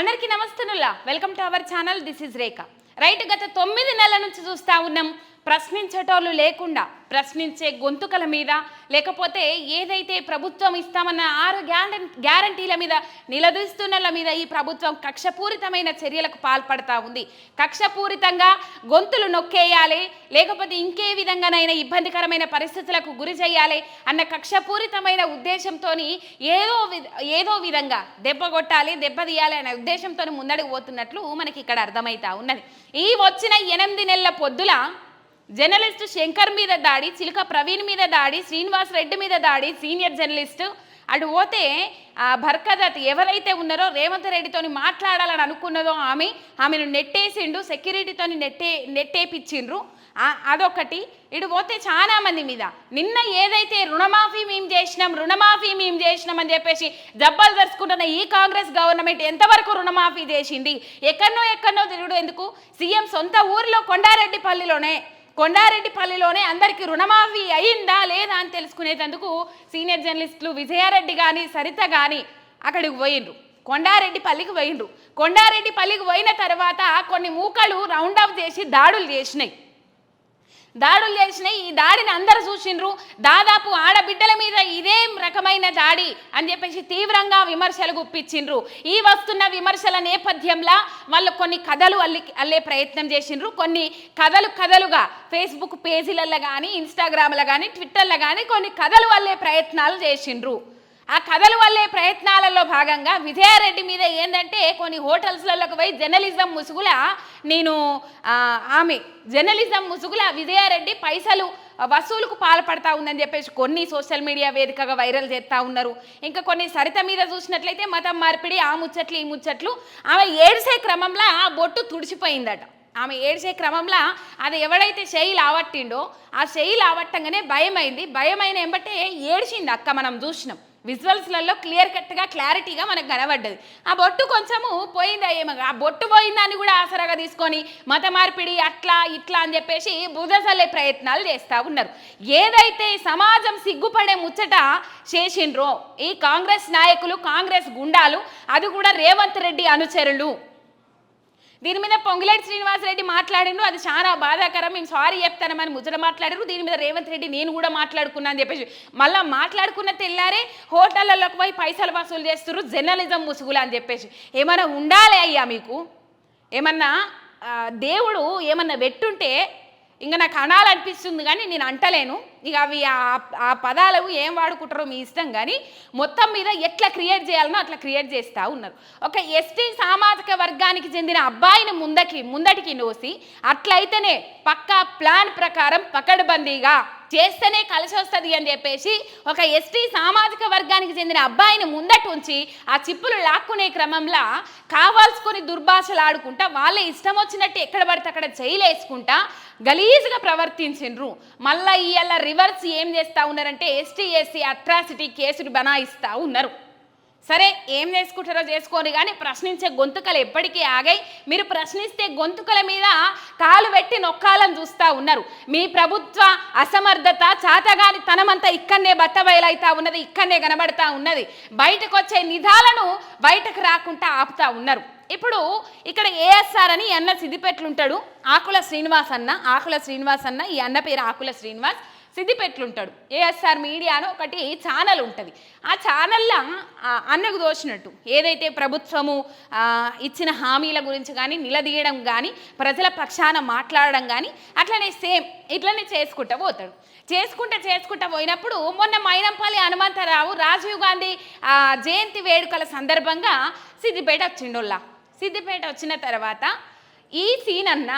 అందరికీ నమస్తనుల్లా. Welcome to our channel this is Rekha right గత తొమ్మిది నెలల నుంచి చూస్తా ఉన్నాం. ప్రశ్నించేటోళ్ళు లేకుండా ప్రశ్నించే గొంతుకల మీద లేకపోతే ఏదైతే ప్రభుత్వం ఇస్తామన్న ఆరు గ్యారంటీల మీద నిలదీస్తున్నల మీద ఈ ప్రభుత్వం కక్షపూరితమైన చర్యలకు పాల్పడతా ఉంది. కక్షపూరితంగా గొంతులు నొక్కేయాలి లేకపోతే ఇంకే విధంగానైనా ఇబ్బందికరమైన పరిస్థితులకు గురి చేయాలి అన్న కక్షపూరితమైన ఉద్దేశంతో ఏదో ఏదో విధంగా దెబ్బ కొట్టాలి దెబ్బతీయాలి అనే ఉద్దేశంతో ముందడుగు పోతున్నట్లు మనకి ఇక్కడ అర్థమవుతా ఉన్నది. ఈ వచ్చిన ఎనిమిది నెలల పొద్దుల జర్నలిస్ట్ శంకర్ మీద దాడి చిలుక ప్రవీణ్ మీద దాడి శ్రీనివాస్ రెడ్డి మీద దాడి సీనియర్ జర్నలిస్ట్ అటు పోతే ఆ భర్కదత్ ఎవరైతే ఉన్నారో రేవంత్ రెడ్డితోని మాట్లాడాలని అనుకున్నదో ఆమె ఆమెను నెట్టేసిండు సెక్యూరిటీతోని నెట్టే నెట్టేపిచ్చిండ్రు. అదొకటి. ఇటు పోతే చాలా మంది మీద. నిన్న ఏదైతే రుణమాఫీ మేము చేసినాం రుణమాఫీ మేము చేసినాం అని చెప్పేసి దెబ్బలు తెరుచుకుంటున్న ఈ కాంగ్రెస్ గవర్నమెంట్ ఎంతవరకు రుణమాఫీ చేసింది? ఎక్కడనో ఎక్కడనో తిరుగుడు ఎందుకు? సీఎం సొంత ఊరిలో కొండారెడ్డిపల్లిలోనే కొండారెడ్డిపల్లిలోనే అందరికీ రుణమాఫీ అయిందా లేదా అని తెలుసుకునేందుకు సీనియర్ జర్నలిస్టులు విజయారెడ్డి కానీ సరిత కానీ అక్కడికి పోయిండ్రు. కొండారెడ్డిపల్లికి పోయిండ్రు. కొండారెడ్డిపల్లికి పోయిన తర్వాత కొన్ని మూకలు రౌండ్ అప్ చేసి దాడులు చేసినాయి. దాడులు చేసినాయి. ఈ దాడిని అందరు చూసిండ్రు. దాదాపు ఆడబిడ్డల మీద ఇదే రకమైన దాడి అని చెప్పేసి తీవ్రంగా విమర్శలు గుప్పించిండ్రు. ఈ వస్తున్న విమర్శల నేపథ్యంలో వాళ్ళు కొన్ని కథలు అల్లి అల్లే ప్రయత్నం చేసిండ్రు. కొన్ని కథలు కథలుగా ఫేస్బుక్ పేజీలలో కానీ ఇన్స్టాగ్రామ్లో కానీ ట్విట్టర్లో కానీ కొన్ని కథలు అల్లే ప్రయత్నాలు చేసిండ్రు. ఆ కథలు వల్లే ప్రయత్నాలలో భాగంగా విజయారెడ్డి మీద ఏంటంటే కొన్ని హోటల్స్లలోకి పోయి జర్నలిజం ముసుగుల నేను ఆమె జర్నలిజం ముసుగుల విజయారెడ్డి పైసలు వసూలుకు పాల్పడతా ఉందని చెప్పేసి కొన్ని సోషల్ మీడియా వేదికగా వైరల్ చేస్తూ ఉన్నారు. ఇంకా కొన్ని సరిత మీద చూసినట్లయితే మతం మార్పిడి ఆ ముచ్చట్లు ఈ ముచ్చట్లు. ఆమె ఏడ్సే క్రమంలో ఆ బొట్టు తుడిచిపోయిందట. ఆమె ఏడ్చే క్రమంలో అది ఎవడైతే శైల్ ఆవట్టిండో ఆ చెయ్యి ఆవట్టంగానే భయమైంది. భయమైన ఎంబటే ఏడ్చింది అక్క మనం చూసినాం. విజువల్స్లలో క్లియర్ కట్గా క్లారిటీగా మనకు కనబడ్డది. ఆ బొట్టు కొంచెము పోయిందా ఏమో ఆ బొట్టు పోయిందని కూడా ఆసరాగా తీసుకొని మత మార్పిడి అట్లా ఇట్లా అని చెప్పేసి బుధసలే ప్రయత్నాలు చేస్తూ ఉన్నారు. ఏదైతే సమాజం సిగ్గుపడే ముచ్చట చేసిండ్రో ఈ కాంగ్రెస్ నాయకులు కాంగ్రెస్ గుండాలు అది కూడా రేవంత్ రెడ్డి అనుచరులు. దీని మీద పొంగులేటి శ్రీనివాసరెడ్డి మాట్లాడిండు. అది చాలా బాధాకరం. మేము సారీ చెప్తానమని ముచ్చట మాట్లాడారు. దీని మీద రేవంత్ రెడ్డి నేను కూడా మాట్లాడుకున్నా అని చెప్పేసి. మళ్ళీ మాట్లాడుకున్న తెల్లారే హోటళ్ళలోకి పోయి పైసలు వసూలు చేస్తున్నారు జర్నలిజం ముసుగులు అని చెప్పేసి. ఏమైనా ఉండాలి అయ్యా మీకు? ఏమన్నా దేవుడు ఏమన్నా పెట్టుంటే ఇంకా నాకు అనాలనిపిస్తుంది కానీ నేను అంటలేను. ఇక అవి ఆ- ఆ పదాలు ఏం వాడుకుంటారో మీ ఇష్టం కానీ మొత్తం మీద ఎట్లా క్రియేట్ చేయాలనో అట్లా క్రియేట్ చేస్తూ ఉన్నారు. ఒక ఎస్టీ సామాజిక వర్గానికి చెందిన అబ్బాయిని ముందకి ముందటికి నోసి అట్లయితేనే పక్కా ప్లాన్ ప్రకారం పకడ్బందీగా చేస్తేనే కలిసి వస్తుంది అని చెప్పేసి ఒక ఎస్టీ సామాజిక వర్గానికి చెందిన అబ్బాయిని ముందట ఉంచి ఆ చిప్పులు లాక్కునే క్రమంలో కావాల్సుకొని దుర్భాషలు ఆడుకుంటా వాళ్ళే ఇష్టం వచ్చినట్టు ఎక్కడ పడితే అక్కడ జైలేసుకుంటా గలీజ్గా ప్రవర్తించిండ్రు. మళ్ళీ ఇవాళ రివర్స్ ఏం చేస్తూ ఉన్నారంటే ఎస్టీ ఎస్సీ అట్రాసిటీ కేసులు బనాయిస్తూ ఉన్నారు. సరే ఏం చేసుకుంటారో చేసుకోని కానీ ప్రశ్నించే గొంతుకలు ఎప్పటికీ ఆగాయి. మీరు ప్రశ్నిస్తే గొంతుకల మీద కాలు పెట్టి నొక్కాలని చూస్తూ ఉన్నారు. మీ ప్రభుత్వ అసమర్థత చాతగాని తనమంతా ఇక్కడనే బట్టబయలైతా ఉన్నది ఇక్కడనే కనబడతా ఉన్నది. బయటకు వచ్చే నిధాలను బయటకు రాకుండా ఆపుతా ఉన్నారు. ఇప్పుడు ఇక్కడ ఏఎస్ఆర్ అని అన్న సిద్దిపేటలుంటాడు. ఆకుల శ్రీనివాస్ అన్న ఆకుల శ్రీనివాస్ అన్న ఈ అన్న పేరు ఆకుల శ్రీనివాస్. సిద్దిపేటలుంటాడు. ఏఎస్ఆర్ మీడియా అని ఒకటి ఛానల్ ఉంటుంది. ఆ ఛానల్లో అన్నకు దోచినట్టు ఏదైతే ప్రభుత్వము ఇచ్చిన హామీల గురించి కానీ నిలదీయడం కానీ ప్రజల పక్షాన మాట్లాడడం కానీ అట్లనే సేమ్ ఇట్లనే చేసుకుంటా పోతాడు. చేసుకుంటా చేసుకుంటా పోయినప్పుడు మొన్న మైనంపల్లి హనుమంతరావు రాజీవ్ గాంధీ జయంతి వేడుకల సందర్భంగా సిద్దిపేట వచ్చిండోళ్ళ. సిద్దిపేట వచ్చిన తర్వాత ఈ సీన్ అన్న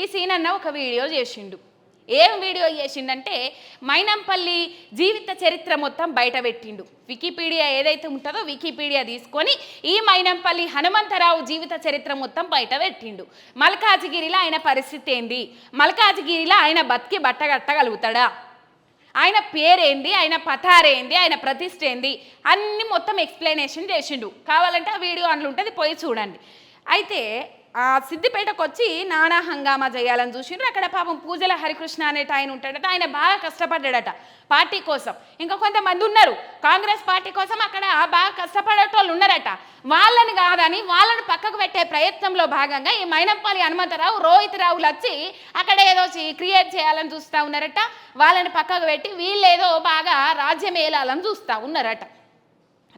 ఈ సీన్ అన్న ఒక వీడియో చేసిండు. ఏం వీడియో చేసిండంటే మైనంపల్లి జీవిత చరిత్ర మొత్తం బయట పెట్టిండు. వికీపీడియా ఏదైతే ఉంటుందో వికీపీడియా తీసుకొని ఈ మైనంపల్లి హనుమంతరావు జీవిత చరిత్ర మొత్తం బయట పెట్టిండు. మల్కాజిగిరిలో ఆయన పరిస్థితి ఏంది? మల్కాజిగిరిలో ఆయన బతికి బట్టగట్టగలుగుతాడా ఆయన పేరేంది? ఆయన పథారేంది ఆయన ప్రతిష్ట ఏంది? అన్ని మొత్తం ఎక్స్ప్లెనేషన్ చేసిండు. కావాలంటే ఆ వీడియో అందులో ఉంటుంది పోయి చూడండి. అయితే ఆ సిద్దిపేటకు వచ్చి నానా హంగామా చేయాలని చూసిండ్రు. అక్కడ పాపం పూజల హరికృష్ణ అనేట ఆయన ఉంటాడట. ఆయన బాగా కష్టపడ్డాడట పార్టీ కోసం. ఇంకా కొంతమంది ఉన్నారు. కాంగ్రెస్ పార్టీ కోసం అక్కడ బాగా కష్టపడేటోళ్ళు ఉన్నారట. వాళ్ళని కాదని వాళ్ళని పక్కకు పెట్టే ప్రయత్నంలో భాగంగా ఈ మైనప్పాలి హనుమంతరావు రోహిత్ రావులు వచ్చి అక్కడ ఏదో క్రియేట్ చేయాలని చూస్తూ ఉన్నారట. వాళ్ళని పక్కకు పెట్టి వీళ్ళు ఏదో బాగా రాజ్యం ఏలాలని చూస్తూ ఉన్నారట.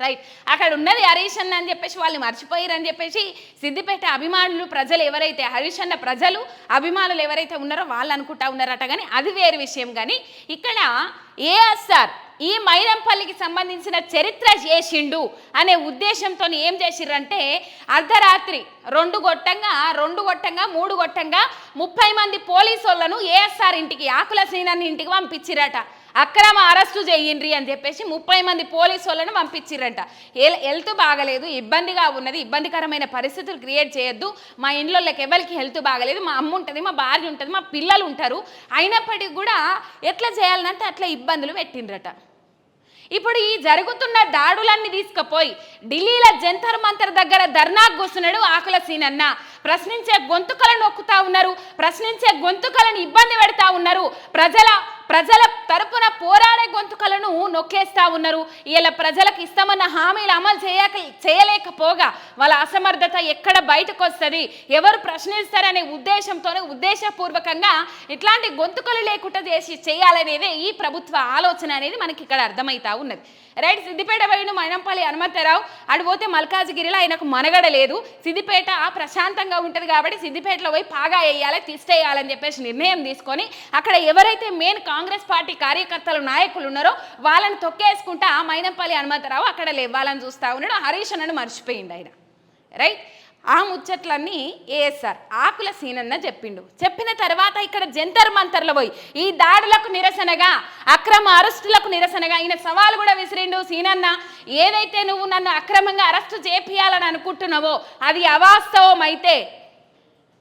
రైట్ అక్కడ ఉన్నది హరీష్ అన్న అని చెప్పేసి వాళ్ళు మర్చిపోయారు అని చెప్పేసి సిద్దిపేట అభిమానులు ప్రజలు ఎవరైతే హరీష్ అన్న ప్రజలు అభిమానులు ఎవరైతే ఉన్నారో వాళ్ళు అనుకుంటా ఉన్నారట కానీ అది వేరు విషయం. కానీ ఇక్కడ ఏఎస్ఆర్ ఈ మైరంపల్లికి సంబంధించిన చరిత్ర చేసిండు అనే ఉద్దేశంతో ఏం చేసిర్రంటే అర్ధరాత్రి రెండు గొట్టంగా రెండు గొట్టంగా మూడు గొట్టంగా ముప్పై మంది పోలీసు వాళ్ళను ఏఎస్ఆర్ ఇంటికి ఆకుల సీనాన్ని ఇంటికి పంపించిరట. అక్రమ అరెస్టు చేయండి అని చెప్పేసి ముప్పై మంది పోలీసు వాళ్ళని పంపించిర్రంట. హెల్త్ బాగలేదు ఇబ్బందిగా ఉన్నది ఇబ్బందికరమైన పరిస్థితులు క్రియేట్ చేయొద్దు. మా ఇంట్లో ఎవరికి హెల్త్ బాగలేదు మా అమ్మ ఉంటుంది మా భార్య ఉంటుంది మా పిల్లలు ఉంటారు. అయినప్పటికీ కూడా ఎట్లా చేయాలంటే అట్లా ఇబ్బందులు పెట్టిండ్రట. ఇప్పుడు ఈ జరుగుతున్న దాడులన్నీ తీసుకుపోయి ఢిల్లీలో జంతర్ మంతర్ దగ్గర ధర్నాకు కూర్చున్నాడు ఆకుల సీనన్న. ప్రశ్నించే గొంతుకలను నొక్కుతా ఉన్నారు ప్రశ్నించే గొంతుకలను ఇబ్బంది పెడతా ఉన్నారు. ప్రజల ప్రజల తరపు por గొంతుకలను నొక్కేస్తా ఉన్నారు. ఇలా ప్రజలకు ఇస్తామన్న హామీలు అమలు చేయక చేయలేకపోగా వాళ్ళ అసమర్థత ఎక్కడ బయటకు వస్తుంది ఎవరు ప్రశ్నిస్తారనే ఉద్దేశంతోనే ఉద్దేశపూర్వకంగా ఇట్లాంటి గొంతుకలు లేకుండా చేసి చేయాలనేదే ఈ ప్రభుత్వ ఆలోచన అనేది మనకి ఇక్కడ అర్థమవుతా ఉన్నది. రైట్ సిద్దిపేట పోయిన మైనంపల్లి హనుమంతరావు. అటు పోతే మల్కాజ్గిరిలో ఆయనకు మనగడ లేదు. సిద్దిపేట ప్రశాంతంగా ఉంటుంది కాబట్టి సిద్దిపేటలో పోయి పాగా వేయాలి తీసేయాలని చెప్పేసి నిర్ణయం తీసుకొని అక్కడ ఎవరైతే మెయిన్ కాంగ్రెస్ పార్టీ కార్యకర్తలు నాయకులు ఉన్నారో వాళ్ళని తొక్కేసుకుంటా మైనంపల్లి హనుమంతరావు అక్కడ లేవాలని చూస్తా ఉన్నాడు. హరీష్ అన్నను మర్చిపోయిండు ఆయన. రైట్? ఆ ముచ్చట్లన్నీ ఏఎస్ఆర్ ఆకుల సీనన్న చెప్పిండు. చెప్పిన తర్వాత ఇక్కడ జంతర్ మంతర్లు పోయి ఈ దాడులకు నిరసనగా అక్రమ అరెస్టులకు నిరసనగా ఈయన సవాలు కూడా విసిరిండు సీనన్న. ఏదైతే నువ్వు నన్ను అక్రమంగా అరెస్టు చేపియాలని అనుకుంటున్నావో అది అవాస్తవం అయితే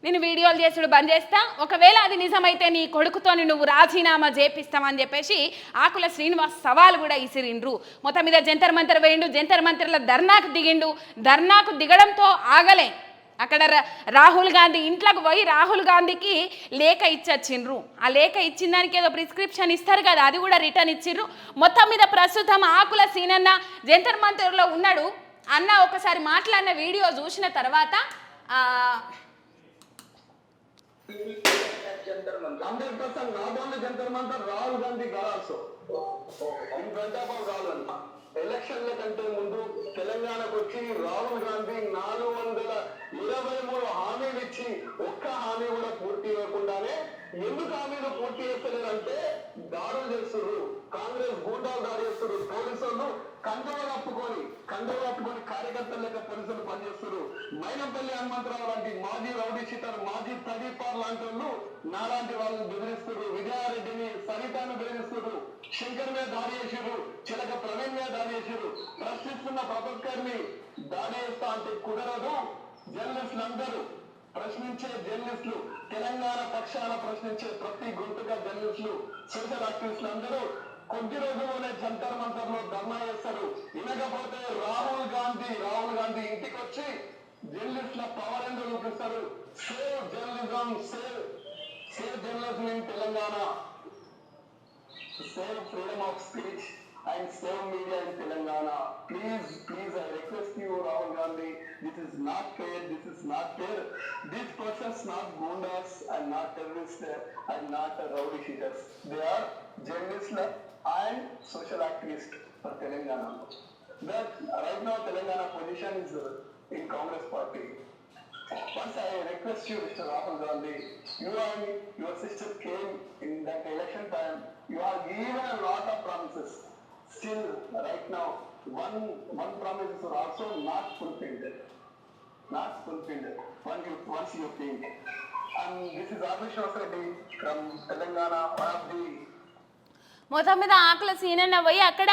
నేను వీడియోలు చేసుడు బంద్ చేస్తా. ఒకవేళ అది నిజమైతే నీ కొడుకుతోని నువ్వు రాజీనామా చేపిస్తామని చెప్పేసి ఆకుల శ్రీనివాస్ సవాల్ కూడా ఇసిరిండ్రు. మొత్తం మీద జంతర్ మంతర్ వేయిండు జంతర్ మంతర్ల ధర్నాకు దిగిండు. ధర్నాకు దిగడంతో ఆగలే. అక్కడ రా- రాహుల్ గాంధీ ఇంట్లోకి పోయి రాహుల్ గాంధీకి లేఖ ఇచ్చొచ్చిండ్రు. ఆ లేఖ ఇచ్చిన దానికి ఏదో ప్రిస్క్రిప్షన్ ఇస్తారు కదా అది కూడా రిటర్న్ ఇచ్చిండ్రు మొత్తం మీద ప్రస్తుతం ఆకుల సీనన్న జంతర్ మంతర్లో ఉన్నాడు. అన్న ఒకసారి మాట్లాడిన వీడియో చూసిన తర్వాత hundred percent not only Jantar Mantar Rahul Gandhi గాల్సో in front of Rahul ఎలక్షన్ల కంటే ముందు తెలంగాణకు వచ్చి రాహుల్ గాంధీ నాలుగు వందల ఇరవై మూడు హామీలు ఇచ్చి ఒక్క హామీ కూడా పూర్తి అవ్వకుండానే ఎందుకు హామీలు పూర్తి చేస్తలేదంటే దాడులు చేస్తున్నారు కాంగ్రెస్ గూండాలు దాడి చేస్తున్నారు పోలీసు వాళ్ళు కండవ కప్పుకొని కండవ కప్పుకొని కార్యకర్తలు లేక పోలీసులు పనిచేస్తారు మైనంపల్లి హనుమంతరావు లాంటి మాజీ రౌడీ మాజీ ప్రదీపార్ లాంటి వాళ్ళు నాలాంటి వాళ్ళని బెదిరిస్తారు విజయారెడ్డిని సరితాను బెదిరిస్తారు శంకర్ మీద దాడి చేసారు చిలక ప్రవీణ్ మీద దాడి చేసారు ప్రశ్నిస్తున్న ప్రభాకర్ని దాడి చేస్తా అంటే కుదరదు. జర్నలిస్టులు అందరూ ప్రశ్నించే జర్నలిస్టులు తెలంగాణ పక్షాన ప్రశ్నించే ప్రతి గుంటుగా జర్నలిస్టులు సోషల్ యాక్టివిస్టులు అందరూ కొద్ది రోజుల్లోనే జంతర్ మంతర్లో ధర్నా చేస్తారు వినకపోతే రాహుల్ గాంధీ రాహుల్ గాంధీ ఇంటికి వచ్చి జర్నలిస్టుల పవర్ ఎందుకు చూపిస్తారు save journalism save save journalism in Telangana save freedom of speech and save media in Telangana. Please, please, I request you, Rahul Gandhi, this is not fair, this is not fair. These persons not gundas and not terrorists and not rowdy sheeters. They are journalists and social activists for Telangana. That right now Telangana position is in Congress party. Once I request you, Mr. Rahul Gandhi, you and your sister came in that election time. You have given a lot of promises. Still, right now, one one promise is also not fulfilled. Not fulfilled. Once you once you think. And this is Abhishek Reddy from Telangana, one of the మొత్తం మీద ఆకుల సీనన్న పోయి అక్కడ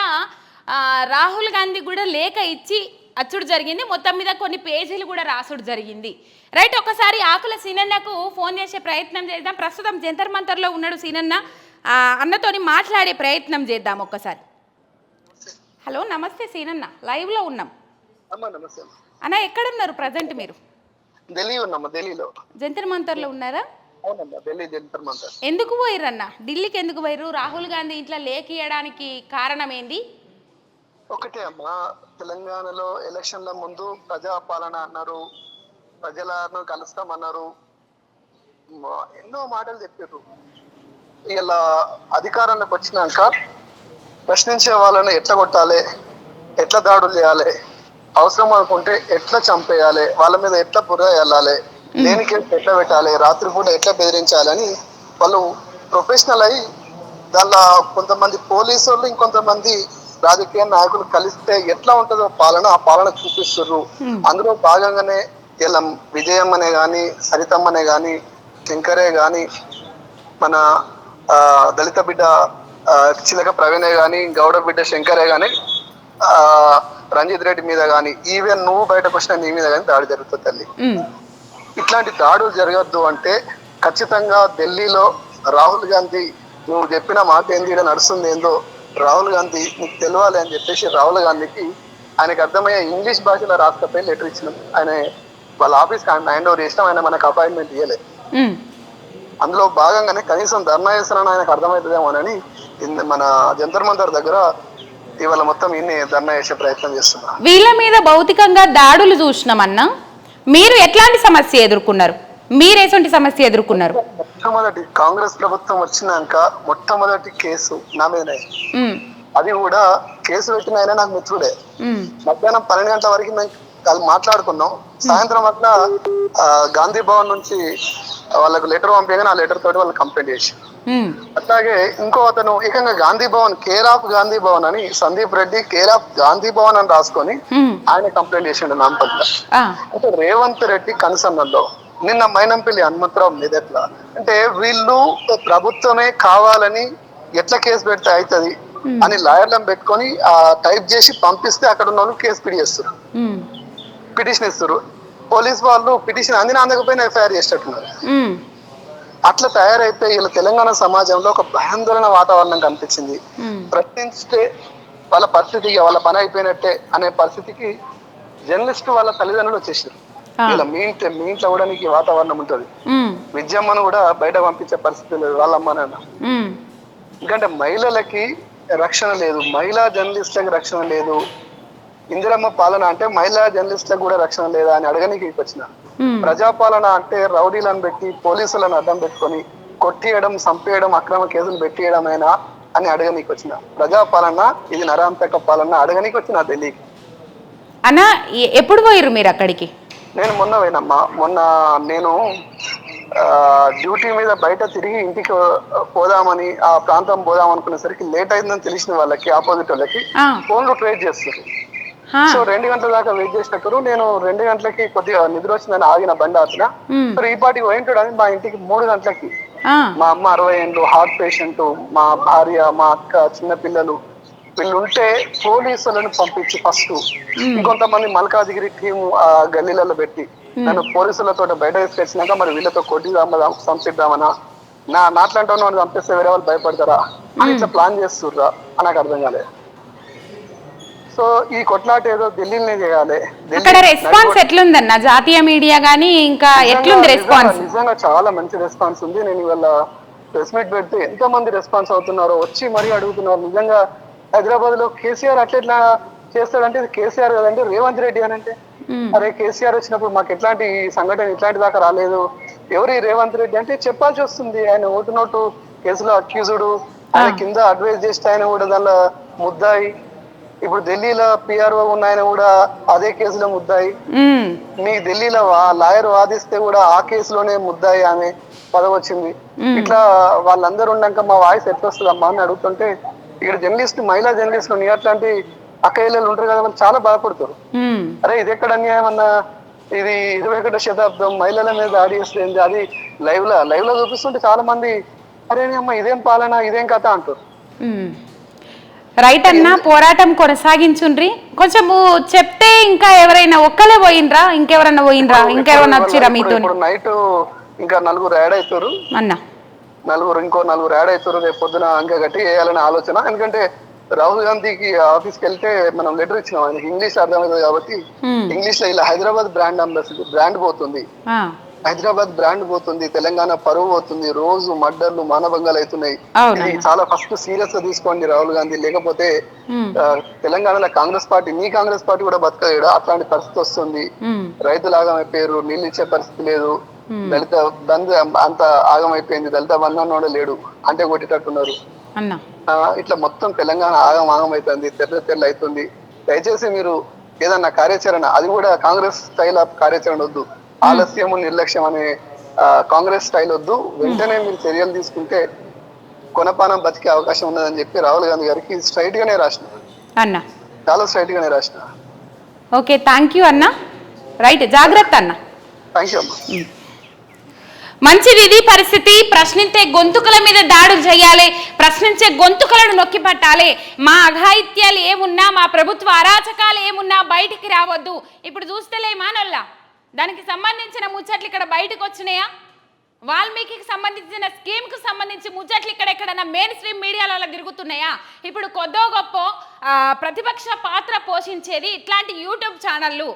రాహుల్ గాంధీ కూడా లేఖ ఇచ్చి అచ్చుడు జరిగింది. మొత్తం మీద కొన్ని పేజీలు కూడా రాసుడు జరిగింది. రైట్ ఒకసారి ఆకుల సీనన్నకు ఫోన్ చేసే ప్రయత్నం చేద్దాం. ప్రస్తుతం జంతర్ మంతర్లో ఉన్నాడు సీనన్న. అన్నతోని మాట్లాడే ప్రయత్నం చేద్దాం ఒక్కసారి. హలో నమస్తే సీనన్న. లైవ్లో ఉన్నాం. అన్న ఎక్కడున్నారు ప్రజెంట్ మీరు? జంతర్ మంతర్లో ఉన్నారా? ఎందుకు పోయిరన్న ఢిల్లీకి ఎందుకు పోయిర్రు? రాహుల్ గాంధీ ఇంట్లో లేఖియడానికి కారణం ఏంది? ఒకటే అమ్మా. తెలంగాణలో ఎలక్షన్ల ముందు ప్రజాపాలన అన్నారు. ప్రజలను కలుస్తామన్నారు. ఎన్నో మాటలు చెప్పారు. ఇలా అధికారంలోకి వచ్చినాక ప్రశ్నించే వాళ్ళని ఎట్లా కొట్టాలి? ఎట్లా దాడులు చేయాలి? అవసరం అనుకుంటే ఎట్లా చంపేయాలి? వాళ్ళ మీద ఎట్లా బుర్ర వెళ్ళాలి దేనికి ఎట్లా పెట్టాలి? రాత్రిపూట ఎట్లా బెదిరించాలని వాళ్ళు ప్రొఫెషనల్ అయి దానిలో కొంతమంది పోలీసు వాళ్ళు ఇంకొంతమంది రాజకీయ నాయకులు కలిస్తే ఎట్లా ఉంటుందో పాలన ఆ పాలన చూపిస్తుర్రు. అందులో భాగంగానే ఇలా విజయమ్మనే గాని సరితమ్మనే గాని శంకరే గాని మన ఆ, దళిత బిడ్డ చిలక ప్రవీణే గాని గౌడ బిడ్డ శంకరే గాని ఆ, రంజిత్ రెడ్డి మీద గాని ఈవెన్ నువ్వు బయటకు వచ్చిన నీ మీద గాని దాడి జరుగుతుంది తల్లి. ఇట్లాంటి దాడులు జరగద్దు అంటే ఖచ్చితంగా ఢిల్లీలో రాహుల్ గాంధీ నువ్వు చెప్పిన మాట ఏంది నడుస్తుంది ఏందో రాహుల్ గాంధీ నీకు తెలియాలి అని చెప్పేసి రాహుల్ గాంధీకి ఆయనకు అర్థమయ్యే ఇంగ్లీష్ భాషలో రాసుకపోయి లెటర్ ఇచ్చినాం. ఆయన వాళ్ళ ఆఫీస్కి ఆయన హ్యాండ్ ఓవర్ చేసినాం ఆయన మనకు అపాయింట్మెంట్ ఇవ్వలేదు. అందులో భాగంగానే కనీసం ధర్నా చేస్తున్నాను ఆయనకు అర్థమవుతుందేమోనని ఇన్- మన జంతర్ మంతర్ దగ్గర ఇవాళ మొత్తం ఇన్ని ధర్నా చేసే ప్రయత్నం చేస్తున్నా. వీళ్ళ మీద భౌతికంగా దాడులు చూసినామన్నా మీరు ఎట్లాంటి సమస్య ఎదుర్కొన్నారు? మీరు ఎటువంటి సమస్య ఎదుర్కొన్నారు? మొట్టమొదటి కాంగ్రెస్ ప్రభుత్వం వచ్చినాక మొట్టమొదటి కేసు నా మీదనే. అది కూడా కేసు పెట్టిన ఆయన నాకు మిత్రుడే. మధ్యాహ్నం పన్నెండు గంటల వరకు మేము మాట్లాడుకున్నాం. సాయంత్రం అట్లా గాంధీ భవన్ నుంచి వాళ్ళకు లెటర్ పంపించగానే ఆ లెటర్ తోటి వాళ్ళు కంప్లైంట్ చేసి. అట్లాగే ఇంకో అతను ఏకంగా గాంధీ భవన్ కేర్ ఆఫ్ గాంధీ భవన్ అని సందీప్ రెడ్డి కేర్ ఆఫ్ గాంధీ భవన్ అని రాసుకొని ఆయన కంప్లైంట్ చేసిండు నాంపల్లిలో. ఆ, అంటే రేవంత్ రెడ్డి కనుసన్నల్లో నిన్న మైనంపల్లి హనుమంతరావు మీద ఎట్లా? అంటే వీళ్ళు ప్రభుత్వమే కావాలని ఎట్లా కేసు పెడితే అవుతుంది అని లాయర్లను పెట్టుకొని ఆ టైప్ చేసి పంపిస్తే అక్కడ ఉన్న వాళ్ళు కేసు పిడిచేస్తారు ఉమ్, పిటిషన్ ఇస్తారు. పోలీస్ వాళ్ళు పిటిషన్ అందిన అందకపోయినా ఎఫ్ఐఆర్ చేసేటట్టున్నారు. అట్లా తయారైపోయి వీళ్ళ తెలంగాణ సమాజంలో ఒక భయాందోళన వాతావరణం కనిపించింది. ఉమ్, ప్రశ్నిస్తే వాళ్ళ పరిస్థితి వాళ్ళ పని అయిపోయినట్టే అనే పరిస్థితికి జర్నలిస్ట్ వాళ్ళ తల్లిదండ్రులు వచ్చేసారు. ఇలా మీ ఇంట్లో మీ ఇంట్లో కూడా నీకు వాతావరణం ఉంటుంది. విద్యమ్మను కూడా బయట పంపించే పరిస్థితి లేదు వాళ్ళ అమ్మ నాన్న. ఉమ్, ఎందుకంటే మహిళలకి రక్షణ లేదు మహిళా జర్నలిస్టులకు రక్షణ లేదు. ఇందిరమ్మ పాలన అంటే మహిళా జర్నలిస్టులకు కూడా రక్షణ లేదా అని అడగనికి వచ్చిన. ప్రజాపాలన అంటే రౌడీలను పెట్టి పోలీసులను అడ్డం పెట్టుకొని కొట్టియడం చంపేయడం అక్రమ కేసులు పెట్టియడమేనా అని అడగనీకి వచ్చిన. ప్రజాపాలన ఇది నరాంతక పాలన అడగనీకి వచ్చిన ఢిల్లీకి అన్న ఎప్పుడు పోయిర్రు మీరు అక్కడికి? నేను మొన్న పోయినమ్మా. మొన్న నేను ఆ, డ్యూటీ మీద బయట తిరిగి ఇంటికి పోదామని ఆ ప్రాంతం పోదాం అనుకునేసరికి లేట్ అయిందని తెలిసిన వాళ్ళకి ఆపోజిట్ వాళ్ళకి ఫోన్లు ట్రేస్ చేస్తారు సో రెండు గంటల దాకా వెయిట్ చేసినప్పుడు నేను రెండు గంటలకి కొద్దిగా నిద్ర వచ్చిందని ఆగిన బండి ఆపిన. మరి ఈ పాటికి పోయింటాడు అని మా ఇంటికి మూడు గంటలకి. మా అమ్మ అరవై ఏళ్ళు హార్ట్ పేషెంట్ మా భార్య మా అక్క చిన్న పిల్లలు వీళ్ళు ఉంటే పోలీసులను పంపించి ఫస్ట్ ఇంకొంతమంది మల్కాజిగిరి టీం ఆ గల్లీలలో పెట్టి నన్ను పోలీసులతో బయట తీసుకొచ్చినాక మరి వీళ్ళతో కొట్టిదామా చంపిద్దామనా? నా నాట్లాంటి వాళ్ళు చంపిస్తే వేరే వాళ్ళు భయపడతారా? అని ఇట్లా ప్లాన్ చేస్తుర్రా అని నాకు అర్థం కాలేదు సో ఈ కొట్లాట ఏదో ఢిల్లీనే చేయాలి. అక్కడ రెస్పాన్స్ ఎట్లుందన్న? జాతీయ మీడియా గానీ ఇంకా ఎట్లుంది రెస్పాన్స్ నిజంగా చాలా మంచి రెస్పాన్స్ ఉంది. నేను ఇవాళ ప్రెస్ మీట్ పెడితే ఎంతో మంది రెస్పాన్స్ అవుతున్నారో వచ్చి మరీ అడుగుతున్నారు. నిజంగా హైదరాబాద్లో కేసీఆర్ అట్లా ఎట్లా చేస్తాడంటే కేసీఆర్ కదంటే రేవంత్ రెడ్డి అని అంటే. అరే కేసీఆర్ వచ్చినప్పుడు మాకు ఎట్లాంటి సంఘటన ఇట్లాంటి దాకా రాలేదు. ఎవరి రేవంత్ రెడ్డి అంటే చెప్పాల్సి వస్తుంది. ఆయన ఓటు నోటు కేసులో అక్యూజుడు ఆయన కింద అడ్వైజ్ చేస్తే ఆయన కూడా దానిలో ముద్దాయి. ఇప్పుడు ఢిల్లీలో పిఆర్ఓ ఉన్న ఆయన కూడా అదే కేసులో ముద్దాయి. మీ ఢిల్లీలో లాయర్ వాదిస్తే కూడా ఆ కేసులోనే ముద్దాయి ఆమె పదవి వచ్చింది. ఇట్లా వాళ్ళందరూ ఉన్నాక మా వాయిస్ ఎట్లా వస్తుంది అమ్మా అని అడుగుతుంటే ఇక్కడ జర్నలిస్ట్ మహిళా జర్నలిస్టులు నీ అట్లాంటి అక్కయ్యలు ఉంటారు కదా వాళ్ళు చాలా బాధపడతారు. అరే ఇది ఎక్కడ అన్యాయం అన్నా? ఇది ఇరవై ఒకటో శతాబ్దం మహిళల మీద దాడి చేస్తుంది అది లైవ్లో లైవ్లో చూపిస్తుంటే చాలా మంది అరే అమ్మ ఇదేం పాలన ఇదేం కథ అంటారు. రైట్ అన్న పోరాటం కొనసాగించుండ్రి. కొంచెము చెప్తే ఇంకా ఎవరైనా ఒక్కలే పోయినరా ఇంకెవరన్నా పోయినరా ఇంకెవరన్నా వచ్చిరా మీతో నైట్ ఇంకా నలుగురు యాడ్ అవుతారు అన్న. నలుగురు ఇంకో నలుగురు యాడ్ అవుతారు రేపు పొద్దున ఇంకా గట్టి వేయాలనే ఆలోచన. ఎందుకంటే రాహుల్ గాంధీకి ఆఫీస్కి వెళ్తే మనం లెటర్ ఇచ్చినాం ఆయనకి ఇంగ్లీష్ అర్థమవుతుంది కాబట్టి. ఇంగ్లీష్లో ఇలా హైదరాబాద్ బ్రాండ్ అంబాసిడర్ బ్రాండ్ పోతుంది. హైదరాబాద్ బ్రాండ్ పోతుంది తెలంగాణ పరువు పోతుంది రోజు మర్డర్లు మానభంగాలు అవుతున్నాయి. ఇది చాలా ఫస్ట్ సీరియస్గా తీసుకోండి రాహుల్ గాంధీ. లేకపోతే తెలంగాణలో కాంగ్రెస్ పార్టీ మీ కాంగ్రెస్ పార్టీ కూడా బతకలేడు. అట్లాంటి పరిస్థితి వస్తుంది. ఉమ్, రైతులు ఆగమైపోయారు నీళ్ళు ఇచ్చే పరిస్థితి లేదు. దళిత బంద్ అంత ఆగమైపోయింది. దళిత బంధం కూడా లేడు. అంటే కొట్టేటట్టున్నారు. ఇట్లా మొత్తం తెలంగాణ ఆగం ఆగం అవుతుంది తెల్ల తెల్ల అవుతుంది. దయచేసి మీరు ఏదన్నా కార్యాచరణ అది కూడా కాంగ్రెస్ స్టైల్ ఆఫ్ కార్యాచరణ వద్దు. ఆలస్యము నిర్లక్ష్యం అనే కాంగ్రెస్ స్టైల్ వద్దు. వెంటనే మీరు చర్యలు తీసుకుంటే కొనపానం బతికే అవకాశం ఉన్నదని చెప్పి రాహుల్ గాంధీ గారికి స్ట్రైట్ గానే రాసిన. అన్న. చాలా స్ట్రైట్ గానే రాసిన. ఓకే థ్యాంక్ యూ అన్న. రైట్ జాగ్రత్త అన్న. థ్యాంక్ యూ అమ్మా. మంచి విధి పరిస్థితి ప్రశ్నించే గొంతుకల మీద దాడులు చేయాలి ప్రశ్నించే గొంతుకలను నొక్కి పట్టాలి. మా అఘాయిత్యాలు ఏమున్నా మా ప్రభుత్వ అరాచకాలు ఏమున్నా బయటికి రావద్దు. ఇప్పుడు చూస్తలే నల్లా దానికి సంబంధించిన ముచ్చట్లు ఇక్కడ బయటకు వచ్చినాయా? వాల్మీకి సంబంధించిన స్కీమ్కు సంబంధించి ముచ్చట్లు ఇక్కడ ఎక్కడన్నా మెయిన్ స్ట్రీమ్ మీడియాలో తిరుగుతున్నాయా? ఇప్పుడు కొద్దో గొప్ప ప్రతిపక్ష పాత్ర పోషించేది ఇట్లాంటి యూట్యూబ్ ఛానళ్ళు.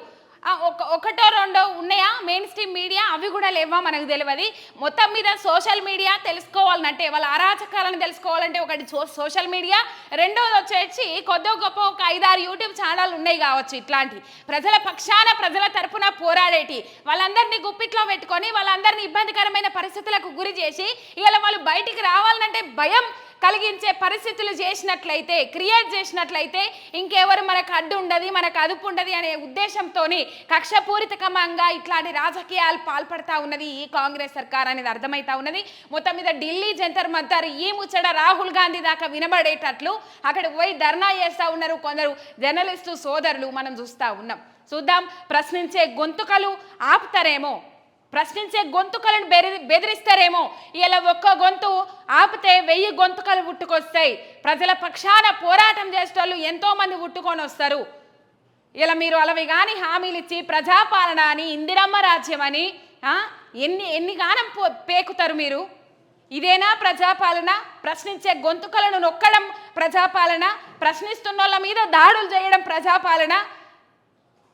ఒక ఒకటో రెండో ఉన్నాయా? మెయిన్ స్ట్రీమ్ మీడియా అవి కూడా లేవా మనకు తెలియదు. మొత్తం మీద సోషల్ మీడియా తెలుసుకోవాలంటే వాళ్ళ అరాచకాలను తెలుసుకోవాలంటే ఒకటి సో- సోషల్ మీడియా రెండోది వచ్చేసి కొద్దో గొప్ప ఒక ఐదారు యూట్యూబ్ ఛానల్ ఉన్నాయి కావచ్చు ఇట్లాంటి. ప్రజల పక్షాన ప్రజల తరపున పోరాడేటి. వాళ్ళందరినీ గుప్పిట్లో పెట్టుకొని వాళ్ళందరినీ ఇబ్బందికరమైన పరిస్థితులకు గురి చేసి ఇవాళ వాళ్ళు బయటికి రావాలంటే భయం కలిగించే పరిస్థితులు చేసినట్లయితే క్రియేట్ చేసినట్లయితే ఇంకెవరు మనకు అడ్డు ఉండదు మనకు అదుపు ఉండదు అనే ఉద్దేశంతో కక్షపూరితకమంగా ఇట్లాంటి రాజకీయాలు పాల్పడతా ఉన్నది ఈ కాంగ్రెస్ సర్కార్ అనేది అర్థమవుతా ఉన్నది. మొత్తం మీద ఢిల్లీ జంతర్ మంతర్ ఈ ముచ్చట రాహుల్ గాంధీ దాకా వినబడేటట్లు అక్కడ పోయి ధర్నా చేస్తూ ఉన్నారు కొందరు జర్నలిస్టు సోదరులు మనం చూస్తూ ఉన్నాం. చూద్దాం ప్రశ్నించే గొంతుకలు ఆపుతారేమో. ప్రశ్నించే గొంతుకలను బెరి బెదిరిస్తారేమో. ఇలా ఒక్క గొంతు ఆపితే వెయ్యి గొంతుకలు పుట్టుకొస్తాయి ప్రజల పక్షాన పోరాటం చేసేటోళ్ళు వాళ్ళు ఎంతోమంది పుట్టుకొని వస్తారు ఇలా మీరు అలవి కానీ హామీలు ఇచ్చి ప్రజాపాలన అని ఇందిరమ్మ రాజ్యం అని ఎన్ని ఎన్ని గానం పేకుతారు మీరు? ఇదేనా ప్రజాపాలన? ప్రశ్నించే గొంతుకలను నొక్కడం ప్రజాపాలన? ప్రశ్నిస్తున్న వాళ్ళ మీద దాడులు చేయడం ప్రజాపాలన?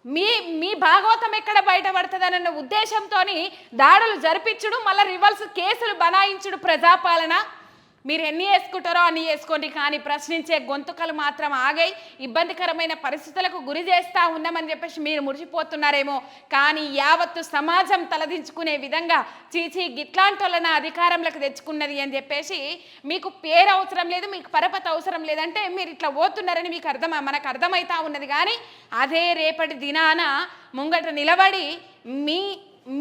మీ మీ భాగవతం ఎక్కడ బయటపడుతుందనన్న ఉద్దేశంతో దాడులు జరిపించుడు మళ్ళీ రివర్స్ కేసులు బనాయించుడు ప్రజాపాలన. మీరు ఎన్ని వేసుకుంటారో అన్ని వేసుకోండి. కానీ ప్రశ్నించే గొంతుకలు మాత్రం ఆగై ఇబ్బందికరమైన పరిస్థితులకు గురి చేస్తూ ఉన్నామని చెప్పేసి మీరు మురిసిపోతున్నారేమో. కానీ యావత్తు సమాజం తలదించుకునే విధంగా చీచీ గిట్లాంటోళ్ళన అధికారంలోకి తెచ్చుకున్నది అని చెప్పేసి మీకు పేరు అవసరం లేదు మీకు పరపతి అవసరం లేదంటే మీరు ఇట్లా పోతున్నారని మీకు అర్థం మనకు అర్థమవుతా ఉన్నది. కానీ అదే రేపటి దినాన ముంగట నిలబడి మీ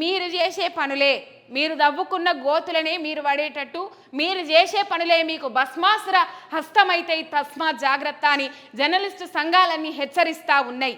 మీరు చేసే పనులే మీరు దవ్వుకున్న గోతులనే మీరు పడేటట్టు మీరు చేసే పనులే మీకు భస్మాసుర హస్తమైతే తస్మాత్ జాగ్రత్త అని జర్నలిస్టు సంఘాలన్నీ హెచ్చరిస్తా ఉన్నాయి.